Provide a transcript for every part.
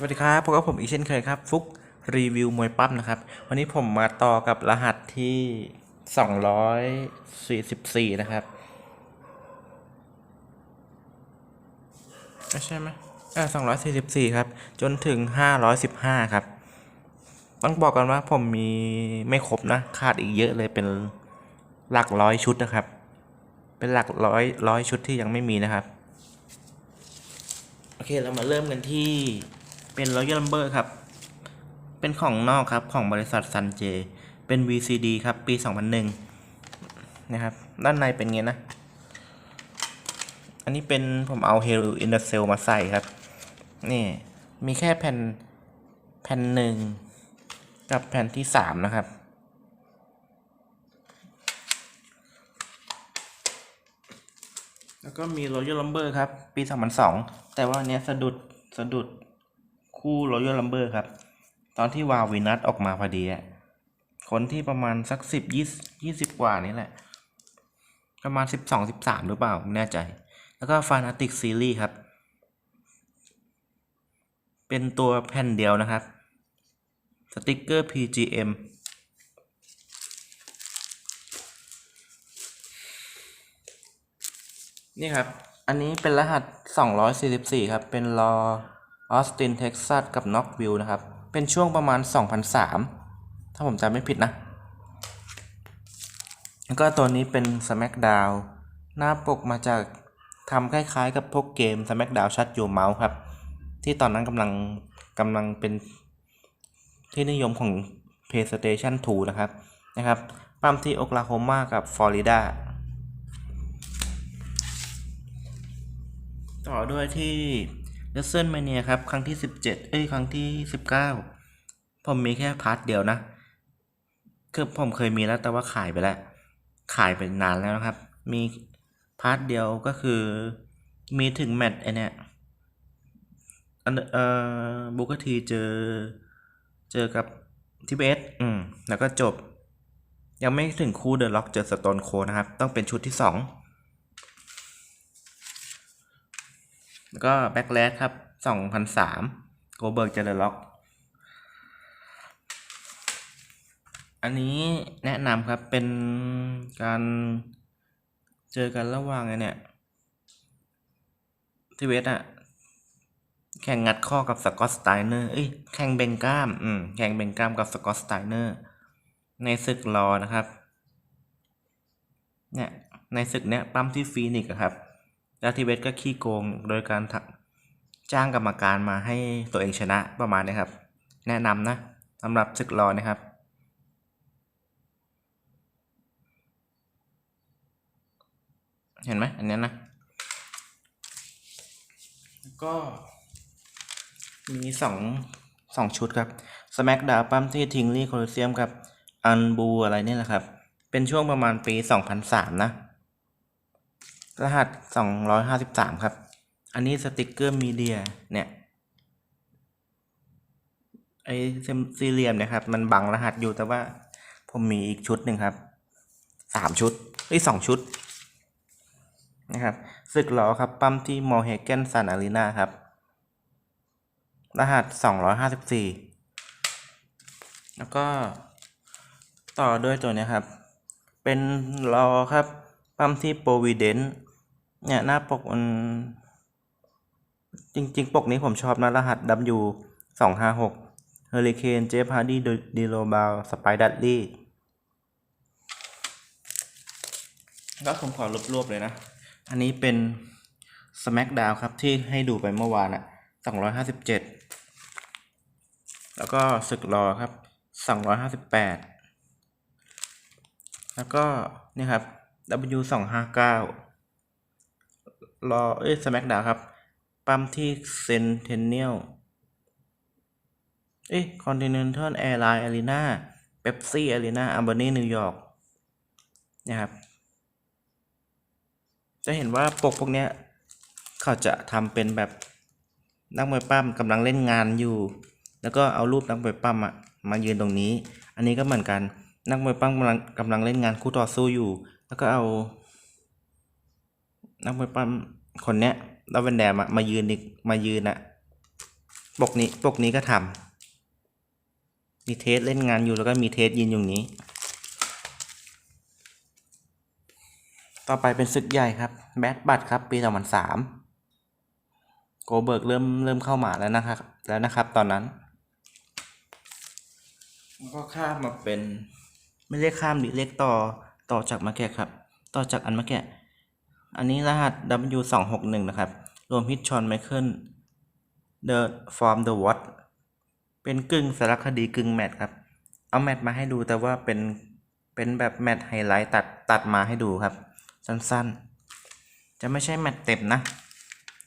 สวัสดีครับพบกับผมอีกเช่นเคยครับ ฟุกรีวิวมวยปั้มนะครับ วันนี้ผมมาต่อกับรหัสที่ 244 นะครับไม่ใช่ไหมอ่า244 ครับ จนถึง 515 ครับ ต้องบอกกันว่าผมมีไม่ครบนะ ขาดอีกเยอะเลยเป็นหลักร้อยชุดนะครับ เป็นหลักร้อยร้อยชุดที่ยังไม่มีนะครับ โอเค เรามาเริ่มกันที่ เป็น Royal Number ครับ เป็นของนอกครับของบริษัท Sun J เป็น VCD ครับ ปี 2001 นะครับ ด้านในเป็นไงนะ อันนี้เป็นผมเอา Hell in the Cell มาใส่ครับ นี่ มีแค่แผ่น แผ่นหนึ่งกับแผ่นที่3นะครับแล้วก็มี Royal Rumble ครับ ปี 2002 แต่ว่าอันเนี้ยสะดุด สะดุด คู่ Royal Rumble ครับ ตอนที่วาววินัสออกมาพอดีอะคนที่ประมาณสักสิบยี่ยี่สิบกว่านี่แหละ ประมาณสิบสองสิบสามหรือเปล่า ไม่แน่ใจ แล้วก็ Fanatic Series ครับ เป็นตัวแผ่นเดียวนะครับ สติกเกอร์ PGM นี่ครับ อันนี้เป็นรหัส 244 ครับ เป็นรอ ออสตินเท็กซัสกับน็อกวิลนะครับ เป็นช่วงประมาณ 2003 ถ้าผมจำไม่ผิดนะ แล้วก็ตัวนี้เป็น SmackDown หน้าปกมาจากทำคล้ายๆกับพวกเกม SmackDown ชัดยูเมาส์ครับ ที่ตอนนั้นกำลังกำลังเป็นที่นิยมของ PlayStation 2 นะครับนะครับปั๊มที่โอคลาโฮมากับฟลอริดาต่อด้วยที่ w r e s t l e Mania ครับ ครั้งที่ 17 เอ้ย ครั้งที่ 19 ผมมีแค่พาร์ทเดียวนะ คือผมเคยมีแล้วแต่ว่าขายไปแล้ว ขายไปนานแล้วนะครับ มีพาร์ทเดียวก็คือ มีถึงแมตช์ไอเนี่ยอันเอ่อบุกทีเจอ เจอกับทิเบสอืม แล้วก็จบ ยังไม่ถึงคู่เดอะล็อกเจอสโตนโคนะครับ ต้องเป็นชุดที่2 แล้วก็แบ็กแลสครับ2003โกเบิร์กเจอร์ล็อก อันนี้แนะนำครับเป็นการเจอกันระหว่างเนี่ยทีเวสอะแข่งงัดข้อกับสกอตสไตเนอร์เอ้ยแข่งเบงกล้ามอืมแข่งเบงกล้ามกับสกอตสไตเนอร์ ในศึกรอนะครับ เนี่ย ในศึกเนี้ยปั้มที่ฟีนิกครับ แล้วทีเวสก็ขี้โกงโดยการจ้างกรรมการมาให้ตัวเองชนะประมาณนี้ครับ แนะนำนะสำหรับศึกรอนะครับ เห็นไหมอันนี้นะ ก็มีสองสองชุดครับ SmackDown ปั้มที่ทิงลี่โคลเซียมกับ อันบูอะไรนี่แหละครับ เป็นช่วงประมาณปี 2003 นะ รหัส 253 ครับ อันนี้สติกเกอร์มีเดียเนี่ยไอสี่เหลี่ยมนะครับ มันบังรหัสอยู่แต่ว่า ผมมีอีกชุดหนึ่งครับสามชุดเอ้สองชุดนะครับศึกล้อครับ ปั๊มที่มอเฮเกนซันอารีนาครับ รหัส254แล้วก็ต่อด้วยตัวเนี้ยครับ เป็นรอครับ ปั๊มที่โปรวีเดน เนี่ยหน้าปกมันจริง ๆ ปกนี้ผมชอบนะรหัส W 256เฮอริเคนเจฟฮาร์ดีดีโรบาลสไปดัตลี่ก็ผมขอรวบๆเลยนะ อันนี้เป็น SmackDown ครับที่ให้ดูไปเมื่อวานอะ257แล้วก็ศึกรอครับ258แล้วก็นี่ครับ W 259 รอเอ้ย SmackDown ครับ ปั๊มที่เซนเทนเนียลเอ้ย Continental Airline Arena Pepsi Arena Albany นิวยอร์กนะครับ จะเห็นว่าปกพวกเนี้ย เขาจะทำเป็นแบบนักมวยปั้มกำลังเล่นงานอยู่ แล้วก็เอารูปนักมวยปั้มอะมายืนตรงนี้ อันนี้ก็เหมือนกันนักมวยปั้มกำลังกำลังเล่นงานคู่ต่อสู้อยู่ แล้วก็เอา นักมวยปั้มคนเนี้ยดาเวนแดมอะมายืนอีกมายืนอะปกนี้ปกนี้ก็ทำมีเทสเล่นงานอยู่แล้วก็มีเทสยินอยู่นี้ ต่อไปเป็นศึกใหญ่ครับแบทบัตครับ ปี2003โกเบิร์กเริ่มเริ่มเข้ามาแล้วนะครับ แล้วนะครับ ตอนนั้นก็ข้ามมาเป็น ไม่เรียกข้ามดิเรียกต่อต่อจากมาแกะครับ ต่อจากอันมาแกะ อันนี้รหัส W 2 6 1 นะครับ รวมฮิตชอนไมเคิล The From the What เป็นกึ่งสารคดีกึ่งแมทครับ เอาแมทมาให้ดูแต่ว่าเป็น เป็นแบบแมทไฮไลท์ตัดตัดมาให้ดูครับ สั้นๆ จะไม่ใช่แมทเต็มนะ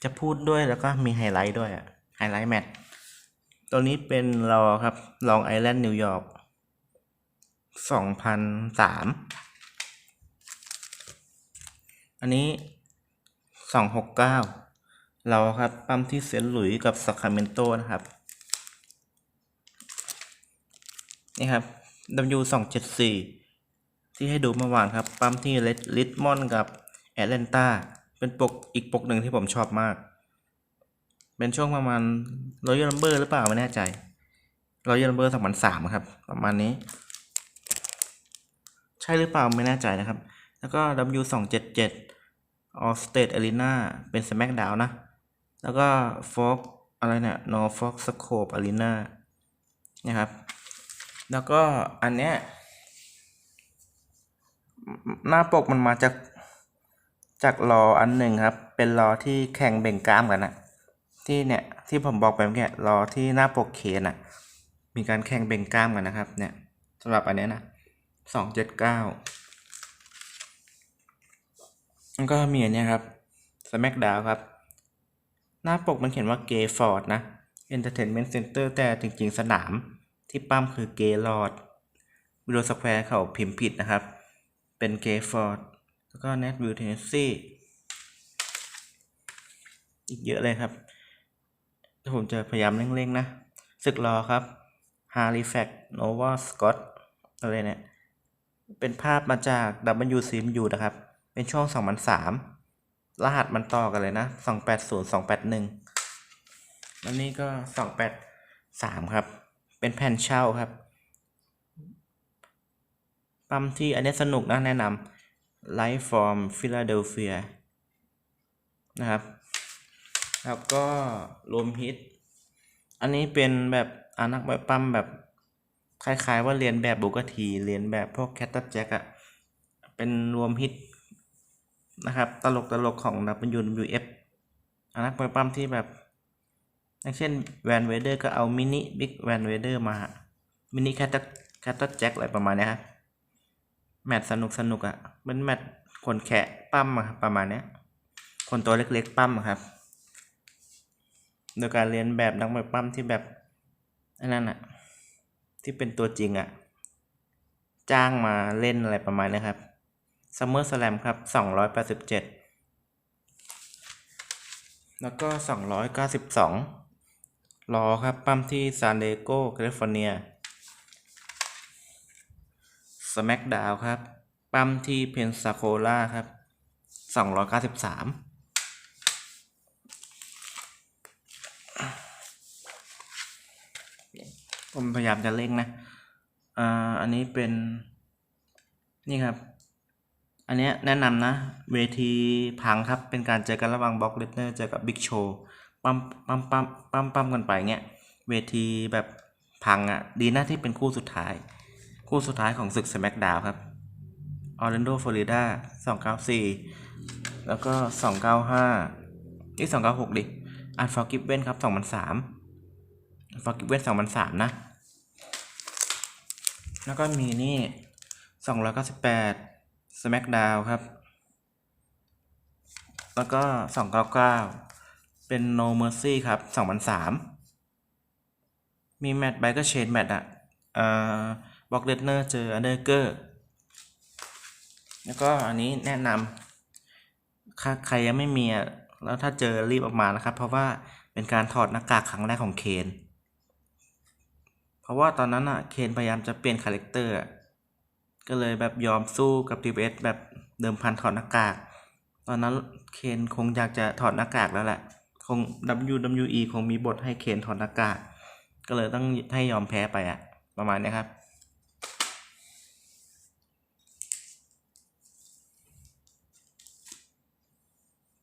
จะพูดด้วยแล้วก็มีไฮไลท์ด้วยอะไฮไลท์แมทตัวนี้เป็นรอครับ ลองไอแลนด์นิวยอร์กส อันนี้สองหกเก้าเราครับปั๊มที่เซนหลุยส์กับสัคราเมนโตนะครับ นี่ครับ W สองเจ็ดสี่ที่ให้ดูเมื่อวานครับ ปั๊มที่เลดลิทมอนกับแอตแลนตาเป็นปกอีกปกหนึ่งที่ผมชอบมาก เป็นช่วงประมาณรอยัลลัมเบอร์หรือเปล่าไม่แน่ใจรอยัลลัมเบอร์สองพันสามครับ ประมาณนี้ ใช่หรือเปล่าไม่แน่ใจนะครับ แล้วก็ W สองเจ็ดเจ็ด All State Arena เป็น SmackDown นะ แล้วก็ Fox อะไรเนี่ย No Fox Scope Arena นะครับ แล้วก็อันเนี้ย หน้าปกมันมาจาก จากรออันหนึ่งครับ เป็นรอที่แข่งเบ่งกล้ามกันนะที่เนี่ยที่ผมบอกไปเมื่อกี้รอที่หน้าปกเคนอะมีการแข่งเบ่งกล้ามกันนะครับ เนี่ยสำหรับอันเนี้ยนะสองเจ็ดเก้า ก็มีอันเนี้ยครับ SmackDown ครับ หน้าปกมันเขียนว่า Gay Ford นะ Entertainment Center แต่จริงๆ สนามที่ปั้มคือ Gay Lord วิโรสแควร์เขาพิมพ์ผิดนะครับ เป็น Gay Ford แล้วก็ Nashville Tennessee อีกเยอะเลยครับผมจะพยายามเร่งๆนะศึกรอครับ Halifax Nova Scott อะไรเนี่ย เป็นภาพมาจาก WCMU นะครับ เป็นช่วง2003รหัสมันต่อกันเลยนะ280 281แล้วนี่ก็283ครับ เป็นแผ่นเช่าครับ ปั๊มที่อันนี้สนุกนะแนะนำ Life from Philadelphia นะครับแล้วก็รวมฮิต อันนี้เป็นแบบอานักแบบปั๊มแบบ คล้ายๆว่าเรียนแบบบุกที เรียนแบบพวกแคตตาแจ็คอะเป็นรวมฮิต นะครับ ตลกตลกของ WWF อานักมวยปั้มที่แบบอย่างเช่นแวนเวเดอร์ก็เอามินิบิ๊กแวนเวเดอร์มามินิแคตตแคตตแจ็คอะไรประมาณนี้ครับ แมตช์สนุกสนุกอะ่ะเป็นแมตช์คนแขะปั้มอะครับประมาณเนี้ย คนตัวเล็กๆปั้มอะครับ โดยการเรียนแบบนักมวยปั้มที่แบบอันนั้นอะที่เป็นตัวจริงอะจ้างมาเล่นอะไรประมาณนี้ครับ ซัมเมอร์สแลมครับสองร้อยแปดสิบเจ็ดแล้วก็สองร้อยเก้าสิบสองรอครับ ปั้มที่ซานเอโกแคลิฟอร์เนียสแม k ดาวครับ ปั๊มที่เพนซาโคล่าครับสองร้อยเก้าสิบสามผมพยายามจะเร่งนะ อ่า อันนี้เป็น นี่ครับ อันเนี้ยแนะนำนะ เวทีพังครับ เป็นการเจอกันระหว่างบล็อกเลสเนอร์เจอกับบิ๊กโชว์ปั๊มปั๊มปั๊มปั๊มปั๊มกันไปเงี้ยเวทีแบบพังอะ่ะ ดีนะที่เป็นคู่สุดท้าย คู่สุดท้ายของศึกสแม k ดาวครับออร์แลนโดฟลอริดาสองเก้าสี่แล้วก็สองเก้าห้าที่สองเก้าหกดิอันฟอร์กิฟเวนครับสองพันสามฟอร์กิฟเวนสองพันสามนะ แล้วก็มีนี่สองร้อยเก้าสิบแปด สแม k ดาวครับ แล้วก็สองเก้าเก้าเป็น No Mercy ครับสองพันสามมีแมตช์ไบกอร์เชนแมตช์อะเอ่อบอกเลดเนอร์เจออันเดอร์เกอร์ แล้วก็อันนี้แนะนำถ้าใครยังไม่มีแล้วถ้าเจอรีบออกมานะครับ เพราะว่าเป็นการถอดหน้ากากครั้งแรกของเคน เพราะว่าตอนนั้นอะเคนพยายามจะเปลี่ยนคาแรคเตอร์ ก็เลยแบบยอมสู้กับทีเอสแบบเดิมพันถอดหน้ากาก ตอนนั้นเคนคงอยากจะถอดหน้ากากแล้วแหละ คง WWE คงมีบทให้เคนถอดหน้ากาก ก็เลยต้องให้ยอมแพ้ไปอะประมาณนี้ครับ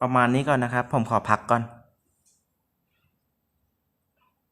ประมาณนี้ก่อนนะครับ ผมขอพักก่อน